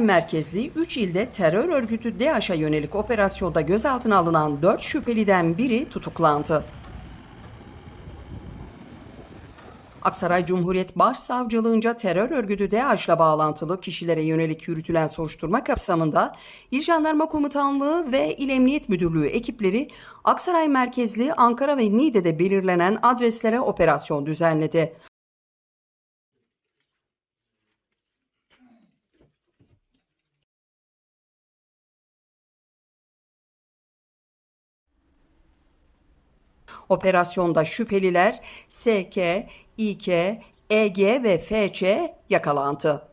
Merkezli 3 ilde terör örgütü DAEŞ'e yönelik operasyonda gözaltına alınan 4 şüpheliden biri tutuklandı. Aksaray Cumhuriyet Başsavcılığınca terör örgütü DAEŞ'le bağlantılı kişilere yönelik yürütülen soruşturma kapsamında İl Jandarma Komutanlığı ve İl Emniyet Müdürlüğü ekipleri Aksaray merkezli Ankara ve Niğde'de belirlenen adreslere operasyon düzenledi. Operasyonda şüpheliler SK, İK, EG ve FC yakalandı.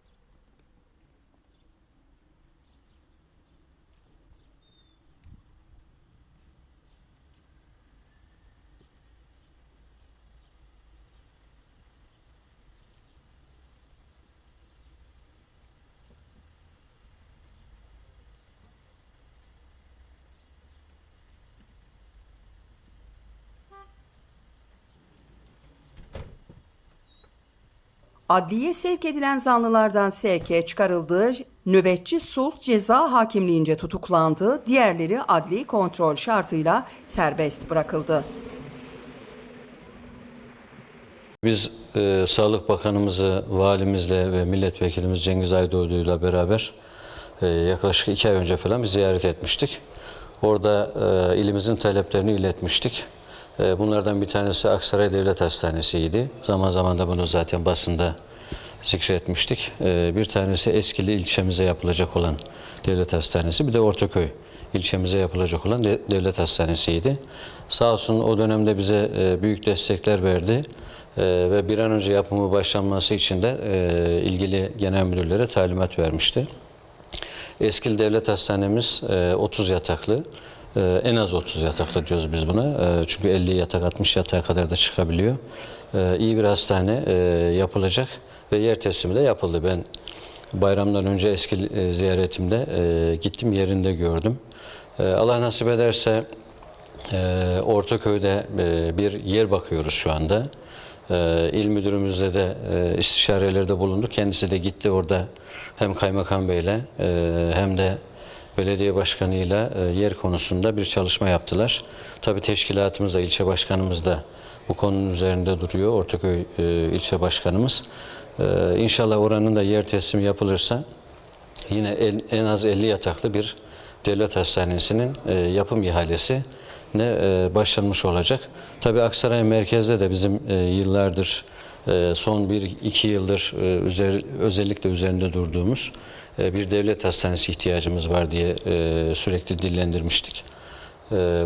Adliye sevk edilen zanlılardan SK çıkarıldı, nöbetçi sulh ceza hakimliğince tutuklandı, diğerleri adli kontrol şartıyla serbest bırakıldı. Biz e, Sağlık Bakanımızı, valimizle ve milletvekilimiz Cengiz Aydoğdu'yla beraber e, yaklaşık iki ay önce falan bir ziyaret etmiştik. Orada e, ilimizin taleplerini iletmiştik. E, bunlardan bir tanesi Aksaray Devlet Hastanesi'ydi. Zaman zaman da bunu zaten basında zikretmiştik. E, bir tanesi Eskili ilçemize yapılacak olan devlet hastanesi. Bir de Ortaköy ilçemize yapılacak olan de- devlet hastanesiydi. Sağ olsun o dönemde bize e, büyük destekler verdi. Ee, ve bir an önce yapımı başlanması için de e, ilgili genel müdürlere talimat vermişti. Eskil Devlet Hastanemiz e, 30 yataklı. E, en az 30 yataklı diyoruz biz buna. E, çünkü 50 yatak 60 yatağa kadar da çıkabiliyor. E, iyi bir hastane e, yapılacak ve yer teslimi de yapıldı. Ben bayramdan önce Eskil e, ziyaretimde e, gittim yerinde gördüm. E, Allah nasip ederse Ortaköy'de bir yer bakıyoruz şu anda. E, İl müdürümüzle de istişarelerde bulunduk. Kendisi de gitti orada hem kaymakam beyle e, hem de belediye başkanıyla e, yer konusunda bir çalışma yaptılar. Tabii teşkilatımız da, ilçe başkanımız da bu konunun üzerinde duruyor. Ortaköy e, ilçe başkanımız. E, İnşallah oranın da yer teslimi yapılırsa yine en az 50 yataklı bir devlet hastanesinin yapım ihalesi ne başlanmış olacak. Tabii Aksaray merkezde de bizim yıllardır e, son 1-2 yıldır e, özellikle üzerinde durduğumuz e, bir devlet hastanesi ihtiyacımız var diye e, sürekli dillendirmiştik.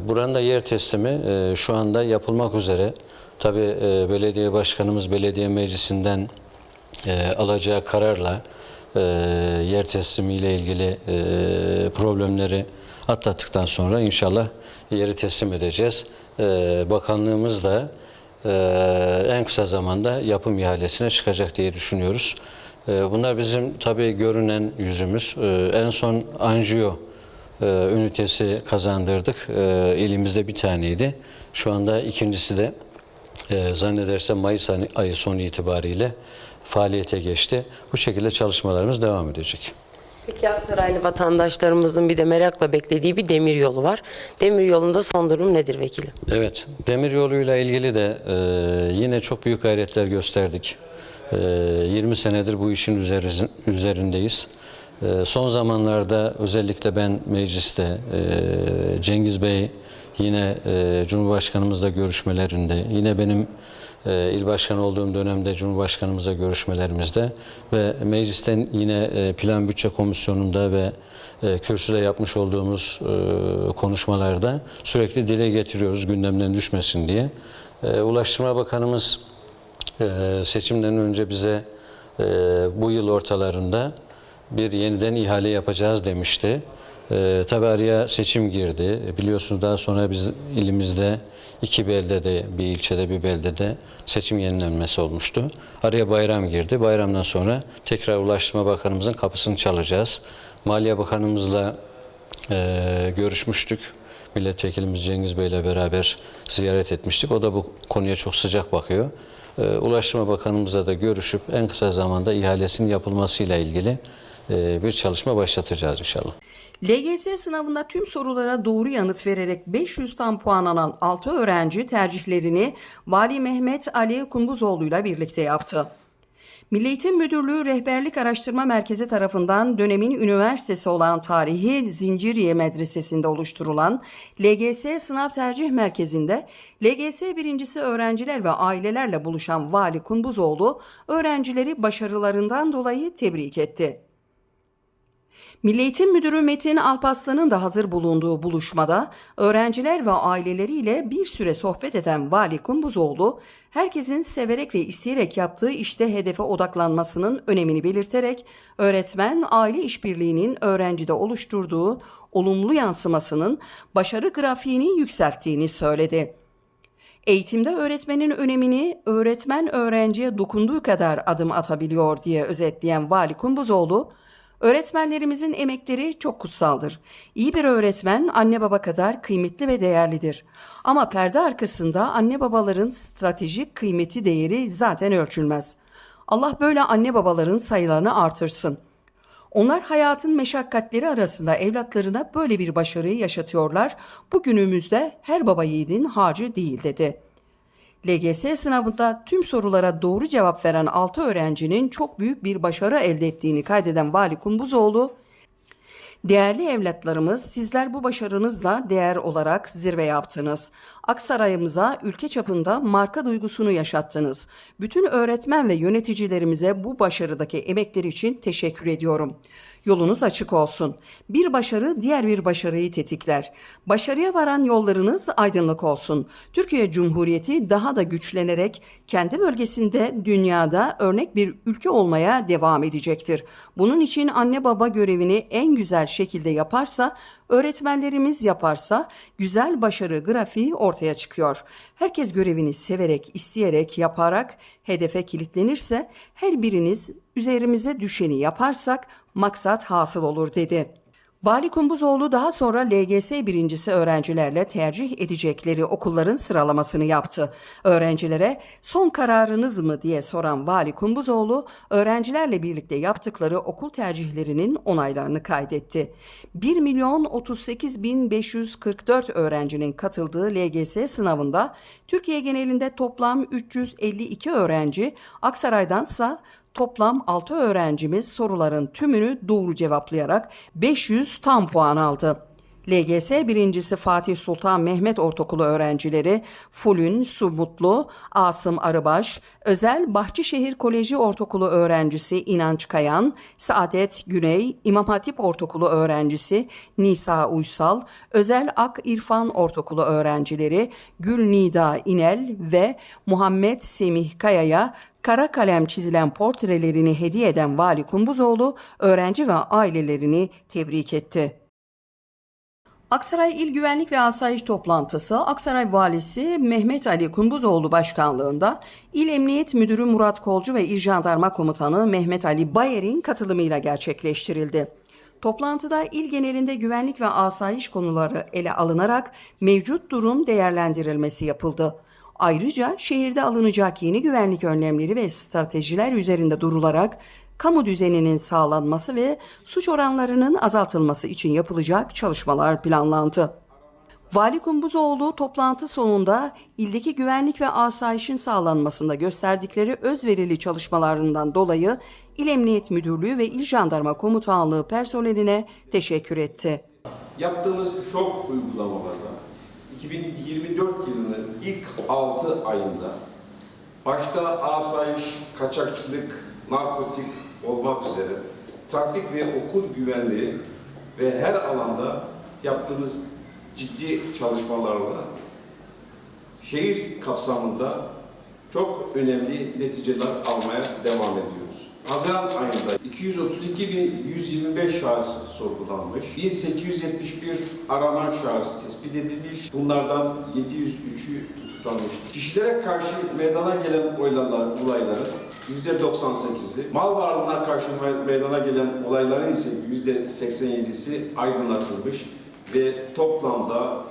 Buranın da yer teslimi şu anda yapılmak üzere. Tabii e, belediye başkanımız belediye meclisinden alacağı kararla yer teslimiyle ilgili problemleri atlattıktan sonra inşallah yeri teslim edeceğiz. Bakanlığımız da en kısa zamanda yapım ihalesine çıkacak diye düşünüyoruz. E, bunlar bizim tabii görünen yüzümüz. E, en son anjiyo e, ünitesi kazandırdık. Elimizde bir taneydi. Şu anda ikincisi de e, zannedersem Mayıs ayı- ayı sonu itibariyle faaliyete geçti. Bu şekilde çalışmalarımız devam edecek. Peki Aksaraylı vatandaşlarımızın bir de merakla beklediği bir demir yolu var. Demir yolunda son durum nedir vekilim? Evet, demir yoluyla ilgili de e, yine çok büyük gayretler gösterdik. E, 20 senedir bu işin üzeri- üzerindeyiz. E, son zamanlarda özellikle ben mecliste e, Cengiz Bey yine e, Cumhurbaşkanımızla görüşmelerinde, yine benim il başkanı olduğum dönemde Cumhurbaşkanımızla görüşmelerimizde ve meclisten yine e, plan bütçe komisyonunda ve e, kürsüde yapmış olduğumuz e, konuşmalarda sürekli dile getiriyoruz gündemden düşmesin diye. Ulaştırma Bakanımız seçimden önce bize bu yıl ortalarında bir yeniden ihale yapacağız demişti. E, tabi araya seçim girdi. Biliyorsunuz daha sonra biz ilimizde iki beldede, bir ilçede bir beldede seçim yenilenmesi olmuştu. Araya bayram girdi. Bayramdan sonra tekrar Ulaştırma Bakanımızın kapısını çalacağız. Maliye Bakanımızla e, görüşmüştük. Milletvekilimiz Cengiz Bey ile beraber ziyaret etmiştik. O da bu konuya çok sıcak bakıyor. E, Ulaştırma Bakanımızla da görüşüp en kısa zamanda ihalesinin yapılmasıyla ilgili e, bir çalışma başlatacağız inşallah. LGS sınavında tüm sorulara doğru yanıt vererek 500 tam puan alan 6 öğrenci tercihlerini Vali Mehmet Ali Kunbuzoğlu ile birlikte yaptı. Milli Eğitim Müdürlüğü Rehberlik Araştırma Merkezi tarafından dönemin üniversitesi olan tarihi Zinciriye Medresesi'nde oluşturulan LGS Sınav Tercih Merkezi'nde LGS birincisi öğrenciler ve ailelerle buluşan Vali Kunbuzoğlu öğrencileri başarılarından dolayı tebrik etti. Milli Eğitim Müdürü Metin Alpaslan'ın da hazır bulunduğu buluşmada öğrenciler ve aileleriyle bir süre sohbet eden Vali Kumbuzoğlu, herkesin severek ve isteyerek yaptığı işte hedefe odaklanmasının önemini belirterek öğretmen aile işbirliğinin öğrencide oluşturduğu olumlu yansımasının başarı grafiğini yükselttiğini söyledi. Eğitimde öğretmenin önemini öğretmen öğrenciye dokunduğu kadar adım atabiliyor diye özetleyen Vali Kumbuzoğlu, öğretmenlerimizin emekleri çok kutsaldır. İyi bir öğretmen anne baba kadar kıymetli ve değerlidir. Ama perde arkasında anne babaların stratejik kıymeti değeri zaten ölçülmez. Allah böyle anne babaların sayılarını artırsın. Onlar hayatın meşakkatleri arasında evlatlarına böyle bir başarıyı yaşatıyorlar. Bugünümüzde her baba yiğidin harcı değil dedi. LGS sınavında tüm sorulara doğru cevap veren 6 öğrencinin çok büyük bir başarı elde ettiğini kaydeden Vali Kumbuzoğlu, Değerli evlatlarımız, sizler bu başarınızla değer olarak zirve yaptınız. Aksaray'ımıza ülke çapında marka duygusunu yaşattınız. Bütün öğretmen ve yöneticilerimize bu başarıdaki emekleri için teşekkür ediyorum. Yolunuz açık olsun. Bir başarı diğer bir başarıyı tetikler. Başarıya varan yollarınız aydınlık olsun. Türkiye Cumhuriyeti daha da güçlenerek kendi bölgesinde dünyada örnek bir ülke olmaya devam edecektir. Bunun için anne baba görevini en güzel şekilde yaparsa, öğretmenlerimiz yaparsa güzel başarı grafiği ortaya çıkıyor. Herkes görevini severek, isteyerek, yaparak hedefe kilitlenirse her biriniz üzerimize düşeni yaparsak maksat hasıl olur dedi. Vali Kumbuzoğlu daha sonra LGS birincisi öğrencilerle tercih edecekleri okulların sıralamasını yaptı. Öğrencilere son kararınız mı diye soran Vali Kumbuzoğlu öğrencilerle birlikte yaptıkları okul tercihlerinin onaylarını kaydetti. 1 milyon 38 bin 544 öğrencinin katıldığı LGS sınavında Türkiye genelinde toplam 352 öğrenci, Aksaray'dansa Toplam 6 öğrencimiz soruların tümünü doğru cevaplayarak 500 tam puan aldı. LGS birincisi Fatih Sultan Mehmet Ortaokulu öğrencileri Fulün Sumutlu, Asım Arıbaş, Özel Bahçeşehir Koleji Ortaokulu öğrencisi İnanç Kayan, Saadet Güney, İmam Hatip Ortaokulu öğrencisi Nisa Uysal, Özel Ak İrfan Ortaokulu öğrencileri Gül Nida İnel ve Muhammed Semih Kaya'ya kara kalem çizilen portrelerini hediye eden Vali Kumbuzoğlu öğrenci ve ailelerini tebrik etti. Aksaray İl Güvenlik ve Asayiş Toplantısı Aksaray Valisi Mehmet Ali Kumbuzoğlu başkanlığında İl Emniyet Müdürü Murat Kolcu ve İl Jandarma Komutanı Mehmet Ali Bayer'in katılımıyla gerçekleştirildi. Toplantıda il genelinde güvenlik ve asayiş konuları ele alınarak mevcut durum değerlendirilmesi yapıldı. Ayrıca şehirde alınacak yeni güvenlik önlemleri ve stratejiler üzerinde durularak kamu düzeninin sağlanması ve suç oranlarının azaltılması için yapılacak çalışmalar planlandı. Vali Kumbuzoğlu toplantı sonunda ildeki güvenlik ve asayişin sağlanmasında gösterdikleri özverili çalışmalarından dolayı İl Emniyet Müdürlüğü ve İl Jandarma Komutanlığı personeline teşekkür etti. Yaptığımız şok uygulamalarda 2024 yılının ilk 6 ayında başta asayiş, kaçakçılık, narkotik olmak üzere trafik ve okul güvenliği ve her alanda yaptığımız ciddi çalışmalarla şehir kapsamında çok önemli neticeler almaya devam ediyoruz. Haziran ayında 232.125 şahıs sorgulanmış, 1871 aranan şahıs tespit edilmiş, bunlardan 703'ü tutuklanmıştır. Kişilere karşı meydana gelen olaylar, olayların %98'i, mal varlığına karşı meydana gelen olayların ise %87'si aydınlatılmış ve toplamda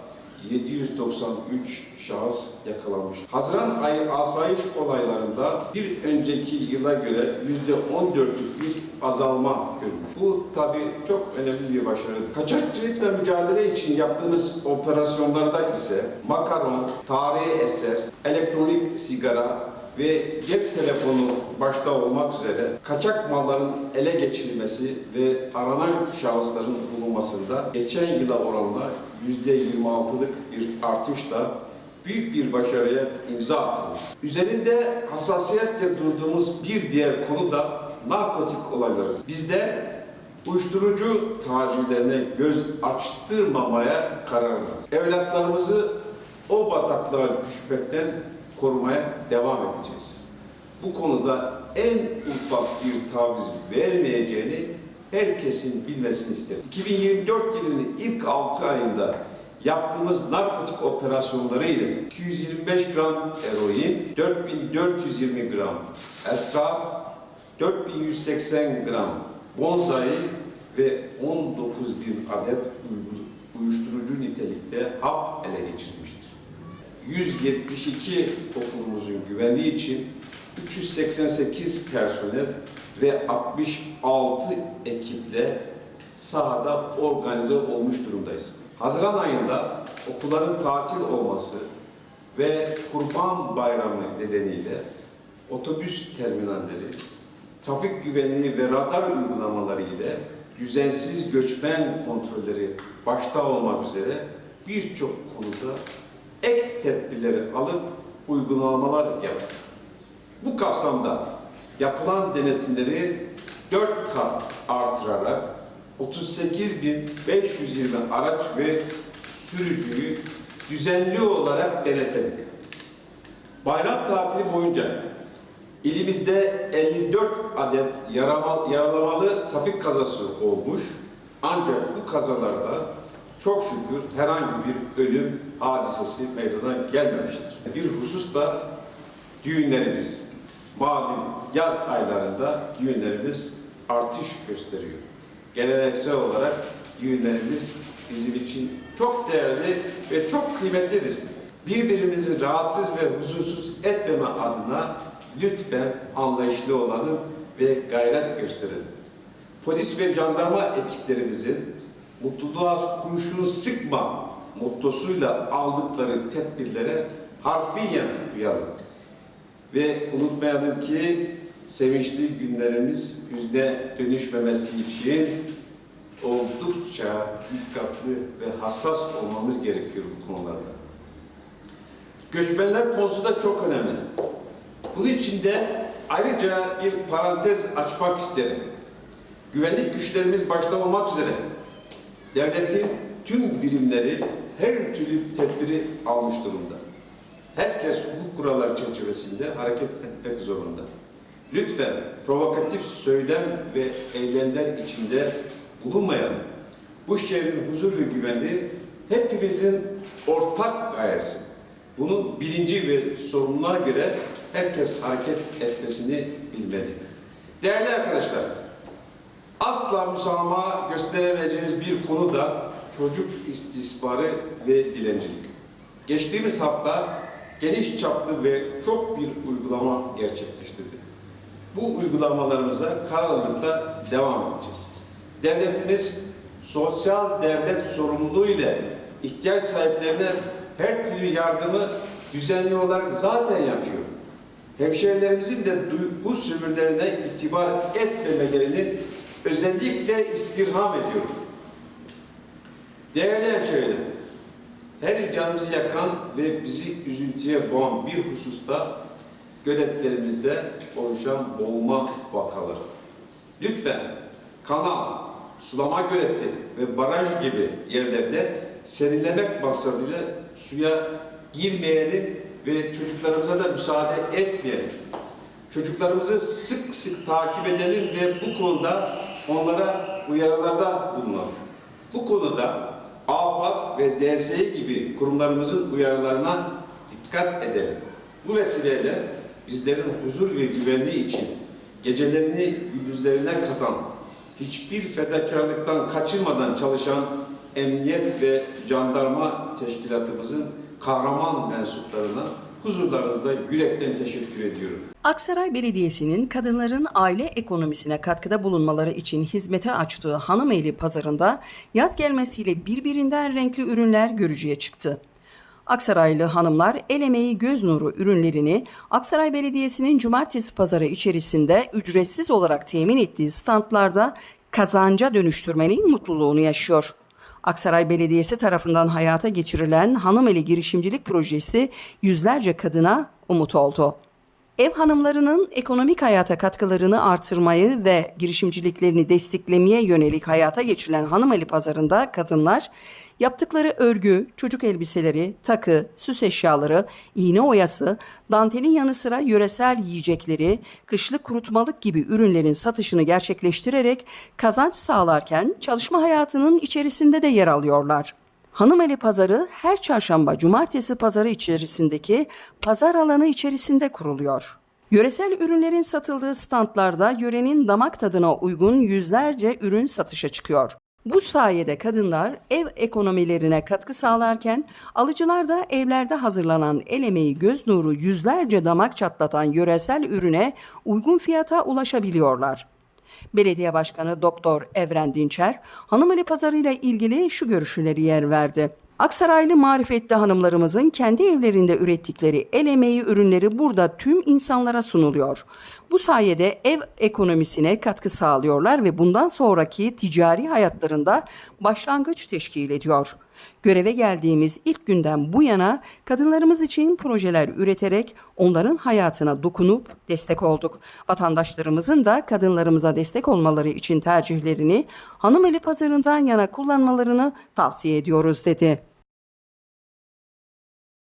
793 şahıs yakalanmış. Haziran ayı asayiş olaylarında bir önceki yıla göre %14'lük bir azalma görmüş. Bu tabii çok önemli bir başarı. Kaçakçılıkla mücadele için yaptığımız operasyonlarda ise makaron, tarihi eser, elektronik sigara ve cep telefonu başta olmak üzere kaçak malların ele geçirilmesi ve aranan şahısların bulunmasında geçen yıla oranla %26'lık bir artışla büyük bir başarıya imza atılmış. Üzerinde hassasiyetle durduğumuz bir diğer konu da narkotik olayları. Bizde uyuşturucu tacirlerine göz açtırmamaya kararlıyız. Evlatlarımızı o bataklığa düşmekten korumaya devam edeceğiz. Bu konuda en ufak bir taviz vermeyeceğini herkesin bilmesini isterim. 2024 yılının ilk 6 ayında yaptığımız narkotik operasyonları ile 225 gram eroin, 4420 gram esrar, 4180 gram bonzai ve 19 bin adet uyuşturucu nitelikte hap ele geçirilmiştir. 172 okulumuzun güvenliği için 388 personel ve 66 ekiple sahada organize olmuş durumdayız. Haziran ayında okulların tatil olması ve Kurban Bayramı nedeniyle otobüs terminalleri, trafik güvenliği ve radar uygulamaları ile düzensiz göçmen kontrolleri başta olmak üzere birçok konuda ek tedbirleri alıp uygulamalar yaptık. Bu kapsamda yapılan denetimleri 4 kat artırarak 38.520 araç ve sürücüyü düzenli olarak denetledik. Bayram tatili boyunca ilimizde 54 adet yaralamalı trafik kazası olmuş. Ancak bu kazalarda çok şükür herhangi bir ölüm hadisesi meydana gelmemiştir. Bir husus da düğünlerimiz. Malum yaz aylarında düğünlerimiz artış gösteriyor. Geleneksel olarak düğünlerimiz bizim için çok değerli ve çok kıymetlidir. Birbirimizi rahatsız ve huzursuz etmeme adına lütfen anlayışlı olalım ve gayret gösterelim. Polis ve jandarma ekiplerimizin mutluluğa kurşunu sıkma mottosuyla aldıkları tedbirlere harfiyen uyalım. Ve unutmayalım ki sevinçli günlerimiz yüzde dönüşmemesi için oldukça dikkatli ve hassas olmamız gerekiyor bu konularda. Göçmenler konusu da çok önemli. Bunun için de ayrıca bir parantez açmak isterim. Güvenlik güçlerimiz başta olmak üzere devletin tüm birimleri her türlü tedbiri almış durumda. Herkes hukuk kuralları çerçevesinde hareket etmek zorunda. Lütfen provokatif söylem ve eylemler içinde bulunmayalım. Bu şehrin huzur ve güvenliği hepimizin ortak gayesi. Bunun bilinci ve sorumluluğuna göre herkes hareket etmesini bilmeli. Değerli arkadaşlar, asla müsamaha gösteremeyeceğimiz bir konu da çocuk istismarı ve dilencilik. Geçtiğimiz hafta geniş çaplı ve çok bir uygulama gerçekleştirdik. Bu uygulamalarımıza kararlılıkla devam edeceğiz. Devletimiz sosyal devlet sorumluluğu ile ihtiyaç sahiplerine her türlü yardımı düzenli olarak zaten yapıyor. Hemşehrilerimizin de duygu sömürülerine itibar etmemelerini özellikle istirham ediyorum. Değerli hemşehrilerim, her canımızı yakan ve bizi üzüntüye boğan bir hususta göletlerimizde oluşan boğulma vakaları. Lütfen kanal, sulama göleti ve baraj gibi yerlerde serinlemek maksadıyla suya girmeyelim ve çocuklarımıza da müsaade etmeyelim. Çocuklarımızı sık sık takip edelim ve bu konuda onlara uyarılarda bulunalım. Bu konuda AFAD ve DSİ gibi kurumlarımızın uyarılarına dikkat edelim. Bu vesileyle bizlerin huzur ve güvenliği için gecelerini gündüzlerine katan, hiçbir fedakarlıktan kaçınmadan çalışan emniyet ve jandarma teşkilatımızın kahraman mensuplarına huzurlarınızda yürekten teşekkür ediyorum. Aksaray Belediyesi'nin kadınların aile ekonomisine katkıda bulunmaları için hizmete açtığı Hanımeyli pazarında yaz gelmesiyle birbirinden renkli ürünler görücüye çıktı. Aksaraylı hanımlar el emeği göz nuru ürünlerini Aksaray Belediyesi'nin cumartesi pazarı içerisinde ücretsiz olarak temin ettiği standlarda kazanca dönüştürmenin mutluluğunu yaşıyor. Aksaray Belediyesi tarafından hayata geçirilen Hanımeli girişimcilik projesi yüzlerce kadına umut oldu. Ev hanımlarının ekonomik hayata katkılarını artırmayı ve girişimciliklerini desteklemeye yönelik hayata geçirilen Hanımeli pazarında kadınlar yaptıkları örgü, çocuk elbiseleri, takı, süs eşyaları, iğne oyası, dantelin yanı sıra yöresel yiyecekleri, kışlık kurutmalık gibi ürünlerin satışını gerçekleştirerek kazanç sağlarken çalışma hayatının içerisinde de yer alıyorlar. Hanımeli Pazarı her çarşamba cumartesi pazarı içerisindeki pazar alanı içerisinde kuruluyor. Yöresel ürünlerin satıldığı standlarda yörenin damak tadına uygun yüzlerce ürün satışa çıkıyor. Bu sayede kadınlar ev ekonomilerine katkı sağlarken alıcılar da evlerde hazırlanan el emeği göz nuru yüzlerce damak çatlatan yöresel ürüne uygun fiyata ulaşabiliyorlar. Belediye Başkanı Doktor Evren Dinçer, Hanımeli Pazarı ile ilgili şu görüşleri yer verdi. Aksaraylı marifetli hanımlarımızın kendi evlerinde ürettikleri el emeği ürünleri burada tüm insanlara sunuluyor. Bu sayede ev ekonomisine katkı sağlıyorlar ve bundan sonraki ticari hayatlarında başlangıç teşkil ediyor. Göreve geldiğimiz ilk günden bu yana kadınlarımız için projeler üreterek onların hayatına dokunup destek olduk. Vatandaşlarımızın da kadınlarımıza destek olmaları için tercihlerini Hanımeli Pazarı'ndan yana kullanmalarını tavsiye ediyoruz dedi.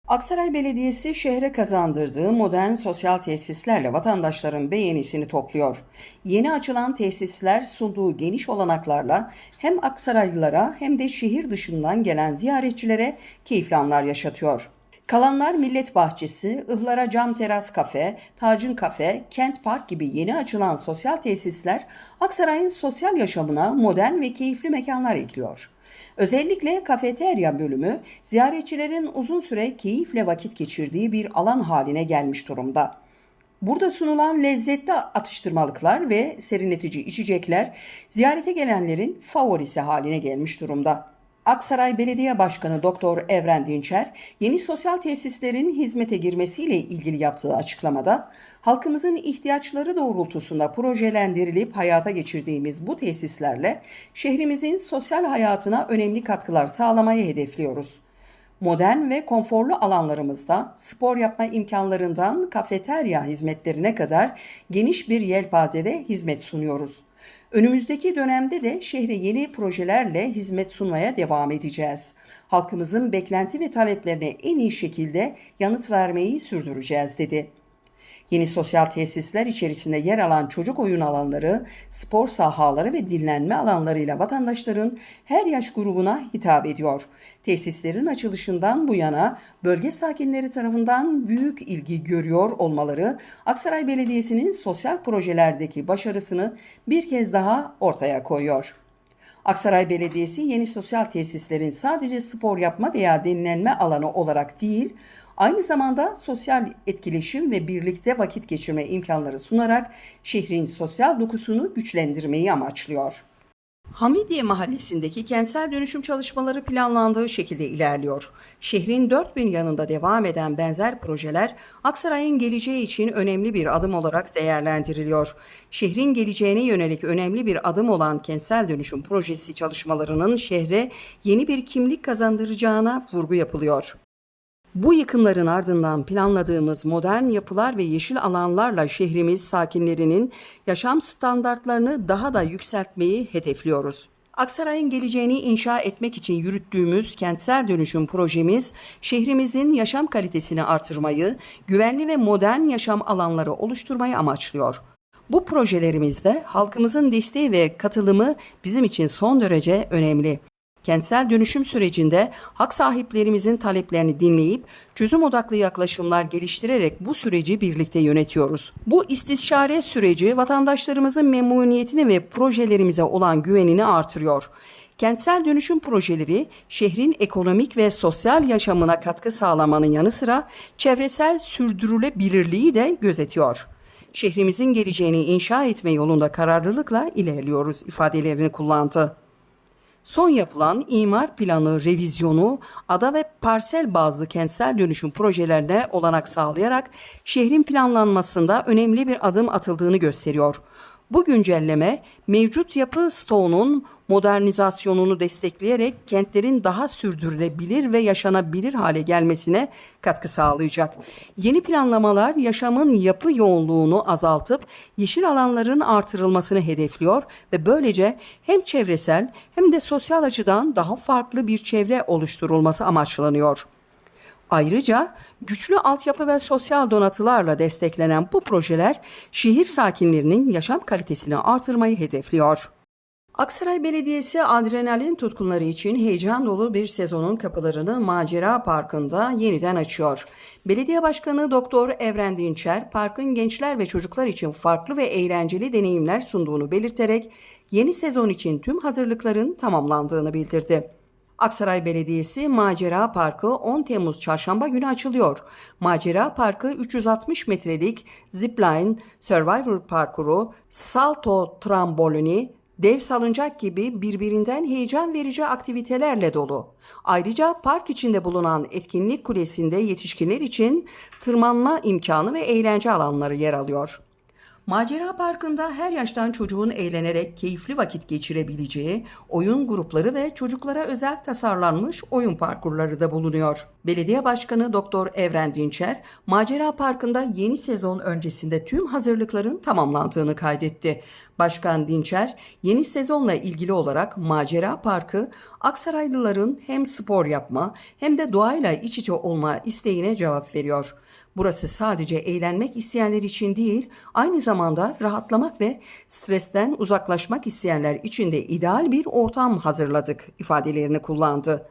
Aksaray Belediyesi şehre kazandırdığı modern sosyal tesislerle vatandaşların beğenisini topluyor. Yeni açılan tesisler sunduğu geniş olanaklarla hem Aksaraylılara hem de şehir dışından gelen ziyaretçilere keyifli anlar yaşatıyor. Kalanlar Millet Bahçesi, Ihlara Cam Teras Kafe, Tacın Kafe, Kent Park gibi yeni açılan sosyal tesisler Aksaray'ın sosyal yaşamına modern ve keyifli mekanlar ekliyor. Özellikle kafeterya bölümü ziyaretçilerin uzun süre keyifle vakit geçirdiği bir alan haline gelmiş durumda. Burada sunulan lezzetli atıştırmalıklar ve serinletici içecekler ziyarete gelenlerin favorisi haline gelmiş durumda. Aksaray Belediye Başkanı Doktor Evren Dinçer, yeni sosyal tesislerin hizmete girmesiyle ilgili yaptığı açıklamada, halkımızın ihtiyaçları doğrultusunda projelendirilip hayata geçirdiğimiz bu tesislerle şehrimizin sosyal hayatına önemli katkılar sağlamayı hedefliyoruz. Modern ve konforlu alanlarımızda spor yapma imkanlarından kafeterya hizmetlerine kadar geniş bir yelpazede hizmet sunuyoruz. Önümüzdeki dönemde de şehre yeni projelerle hizmet sunmaya devam edeceğiz. Halkımızın beklenti ve taleplerine en iyi şekilde yanıt vermeyi sürdüreceğiz dedi. Yeni sosyal tesisler içerisinde yer alan çocuk oyun alanları, spor sahaları ve dinlenme alanlarıyla vatandaşların her yaş grubuna hitap ediyor. Tesislerin açılışından bu yana bölge sakinleri tarafından büyük ilgi görüyor olmaları Aksaray Belediyesi'nin sosyal projelerdeki başarısını bir kez daha ortaya koyuyor. Aksaray Belediyesi yeni sosyal tesislerin sadece spor yapma veya dinlenme alanı olarak değil, aynı zamanda sosyal etkileşim ve birlikte vakit geçirme imkanları sunarak şehrin sosyal dokusunu güçlendirmeyi amaçlıyor. Hamidiye Mahallesi'ndeki kentsel dönüşüm çalışmaları planlandığı şekilde ilerliyor. Şehrin dört bin yanında devam eden benzer projeler Aksaray'ın geleceği için önemli bir adım olarak değerlendiriliyor. Şehrin geleceğine yönelik önemli bir adım olan kentsel dönüşüm projesi çalışmalarının şehre yeni bir kimlik kazandıracağına vurgu yapılıyor. Bu yıkımların ardından planladığımız modern yapılar ve yeşil alanlarla şehrimiz sakinlerinin yaşam standartlarını daha da yükseltmeyi hedefliyoruz. Aksaray'ın geleceğini inşa etmek için yürüttüğümüz kentsel dönüşüm projemiz şehrimizin yaşam kalitesini artırmayı, güvenli ve modern yaşam alanları oluşturmayı amaçlıyor. Bu projelerimizde halkımızın desteği ve katılımı bizim için son derece önemli. Kentsel dönüşüm sürecinde hak sahiplerimizin taleplerini dinleyip çözüm odaklı yaklaşımlar geliştirerek bu süreci birlikte yönetiyoruz. Bu istişare süreci vatandaşlarımızın memnuniyetini ve projelerimize olan güvenini artırıyor. Kentsel dönüşüm projeleri şehrin ekonomik ve sosyal yaşamına katkı sağlamanın yanı sıra çevresel sürdürülebilirliği de gözetiyor. Şehrimizin geleceğini inşa etme yolunda kararlılıkla ilerliyoruz ifadelerini kullandı. Son yapılan imar planı revizyonu ada ve parsel bazlı kentsel dönüşüm projelerine olanak sağlayarak şehrin planlanmasında önemli bir adım atıldığını gösteriyor. Bu güncelleme mevcut yapı stoğunun modernizasyonunu destekleyerek kentlerin daha sürdürülebilir ve yaşanabilir hale gelmesine katkı sağlayacak. Yeni planlamalar yaşamın yapı yoğunluğunu azaltıp yeşil alanların artırılmasını hedefliyor ve böylece hem çevresel hem de sosyal açıdan daha farklı bir çevre oluşturulması amaçlanıyor. Ayrıca güçlü altyapı ve sosyal donatılarla desteklenen bu projeler şehir sakinlerinin yaşam kalitesini artırmayı hedefliyor. Aksaray Belediyesi adrenalin tutkunları için heyecan dolu bir sezonun kapılarını Macera Parkı'nda yeniden açıyor. Belediye Başkanı Doktor Evren Dinçer, parkın gençler ve çocuklar için farklı ve eğlenceli deneyimler sunduğunu belirterek yeni sezon için tüm hazırlıkların tamamlandığını bildirdi. Aksaray Belediyesi Macera Parkı 10 Temmuz Çarşamba günü açılıyor. Macera Parkı 360 metrelik zipline, survivor parkuru, salto trambolini, dev salıncak gibi birbirinden heyecan verici aktivitelerle dolu. Ayrıca park içinde bulunan etkinlik kulesinde yetişkinler için tırmanma imkanı ve eğlence alanları yer alıyor. Macera Parkı'nda her yaştan çocuğun eğlenerek keyifli vakit geçirebileceği oyun grupları ve çocuklara özel tasarlanmış oyun parkurları da bulunuyor. Belediye Başkanı Doktor Evren Dinçer, Macera Parkı'nda yeni sezon öncesinde tüm hazırlıkların tamamlandığını kaydetti. Başkan Dinçer, yeni sezonla ilgili olarak Macera Parkı, Aksaraylıların hem spor yapma hem de doğayla iç içe olma isteğine cevap veriyor. Burası sadece eğlenmek isteyenler için değil, aynı zamanda rahatlamak ve stresten uzaklaşmak isteyenler için de ideal bir ortam hazırladık ifadelerini kullandı.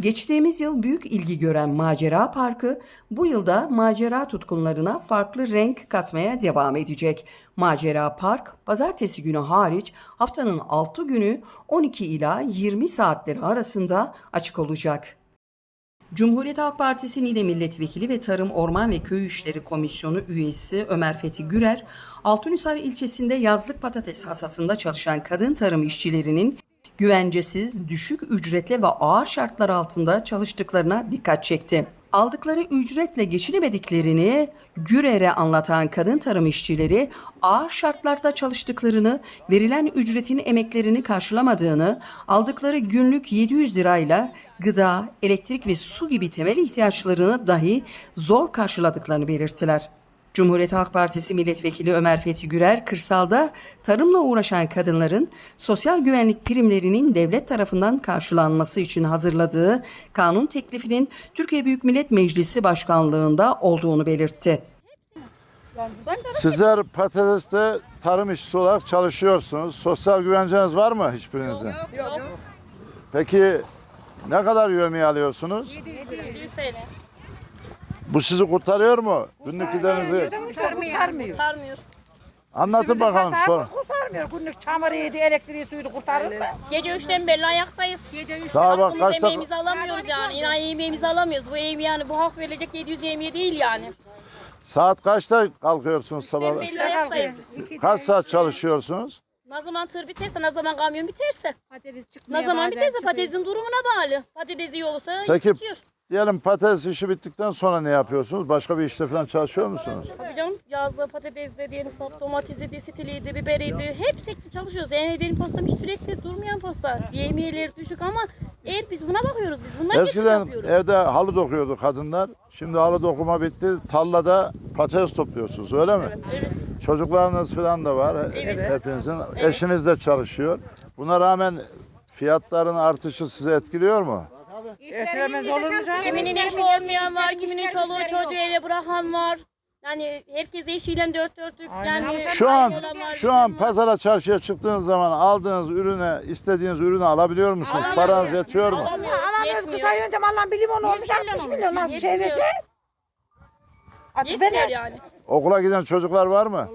Geçtiğimiz yıl büyük ilgi gören Macera Parkı bu yılda macera tutkunlarına farklı renk katmaya devam edecek. Macera Park pazartesi günü hariç haftanın 6 günü 12 ila 20 saatleri arasında açık olacak. Cumhuriyet Halk Partisi Niğde Milletvekili ve Tarım Orman ve Köy İşleri Komisyonu üyesi Ömer Fethi Gürer, Altunhisar ilçesinde yazlık patates hasasında çalışan kadın tarım işçilerinin güvencesiz, düşük ücretle ve ağır şartlar altında çalıştıklarına dikkat çekti. Aldıkları ücretle geçinemediklerini Gürer'e anlatan kadın tarım işçileri ağır şartlarda çalıştıklarını, verilen ücretin emeklerini karşılamadığını, aldıkları günlük 700 lirayla gıda, elektrik ve su gibi temel ihtiyaçlarını dahi zor karşıladıklarını belirttiler. Cumhuriyet Halk Partisi Milletvekili Ömer Fethi Gürer, kırsalda tarımla uğraşan kadınların sosyal güvenlik primlerinin devlet tarafından karşılanması için hazırladığı kanun teklifinin Türkiye Büyük Millet Meclisi Başkanlığında olduğunu belirtti. Sizler patateste tarım işçisi olarak çalışıyorsunuz. Sosyal güvenceniz var mı hiçbirinizin? Yok. Peki ne kadar yövmiye alıyorsunuz? 100 TL. Bu sizi kurtarıyor mu? Günlük giderinizi Kurtarmıyor. anlatın bakalım sonra. Kurtarmıyor. Günlük çamuruydu, elektriği, suydu kurtarır mı? Gece 3'ten beri ayaktayız. Gece 3'ten Daha bak Hakkımız kaçta yemeğimizi alamıyoruz yani. İnan yemeğimizi alamıyoruz. Bu ev yani bu hak verilecek 700 yemeği değil yani. saat kaçta kalkıyorsunuz sabah? Belli ayaktayız. Kaç saat çalışıyorsunuz? Ne zaman tır biterse, ne zaman kamyon biterse. Patates Ne çıkmıyor. zaman biterse patatesin durumuna bağlı. Patates iyi olursa Peki bitiyor. Diyelim patates işi bittikten sonra ne yapıyorsunuz? Başka bir işte falan çalışıyor musunuz? Tabii canım yazlı patates de diyelim sap domatesi, stiliydi, biberiydi. Hepsi çalışıyoruz. Yani benim postam hiç sürekli durmayan posta. Yemeğleri düşük ama eğer biz buna bakıyoruz. Biz bundan Eskiden yapıyoruz. evde halı dokuyordu kadınlar. Şimdi halı dokuma bitti. Tarlada patates topluyorsunuz öyle mi? Evet. Çocuklarınız falan da var. Evet. Hepinizin. Eşiniz de çalışıyor. Buna rağmen fiyatların artışı sizi etkiliyor mu? Etkilemez olur mu canım? Kiminin eşi olmayan var, kiminin çoluğu çocuğu evde bırakan var. Yani herkes eşiyle dört dörtlük yani. Şu an şu an pazara çarşıya çıktığınız zaman aldığınız ürüne, istediğiniz ürünü alabiliyor musunuz? Paranız yetiyor mu? Alamıyoruz, Alamıyoruz kısa yöntem Allah'ın bilim onu olmuş 100 milyon 60 olmuş. milyon nasıl şey edecek? Açık Yetmiyor beni. yani. Okula giden çocuklar var mı?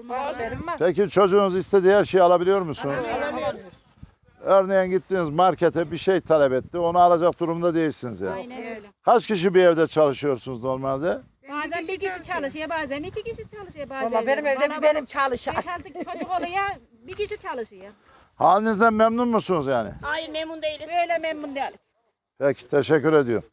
Peki çocuğunuz istediği her şeyi alabiliyor musunuz? Örneğin gittiniz markete bir şey talep etti. Onu alacak durumda değilsiniz yani. Aynen öyle. Kaç kişi bir evde çalışıyorsunuz normalde? Bazen bir kişi çalışıyor, bazen iki kişi çalışıyor, bazen. Valla benim evde bir benim çalışan. 5-6 çocuk oluyor, bir kişi çalışıyor. Halinizden memnun musunuz yani? Hayır memnun değiliz. Böyle memnun değiliz. Peki teşekkür ediyorum.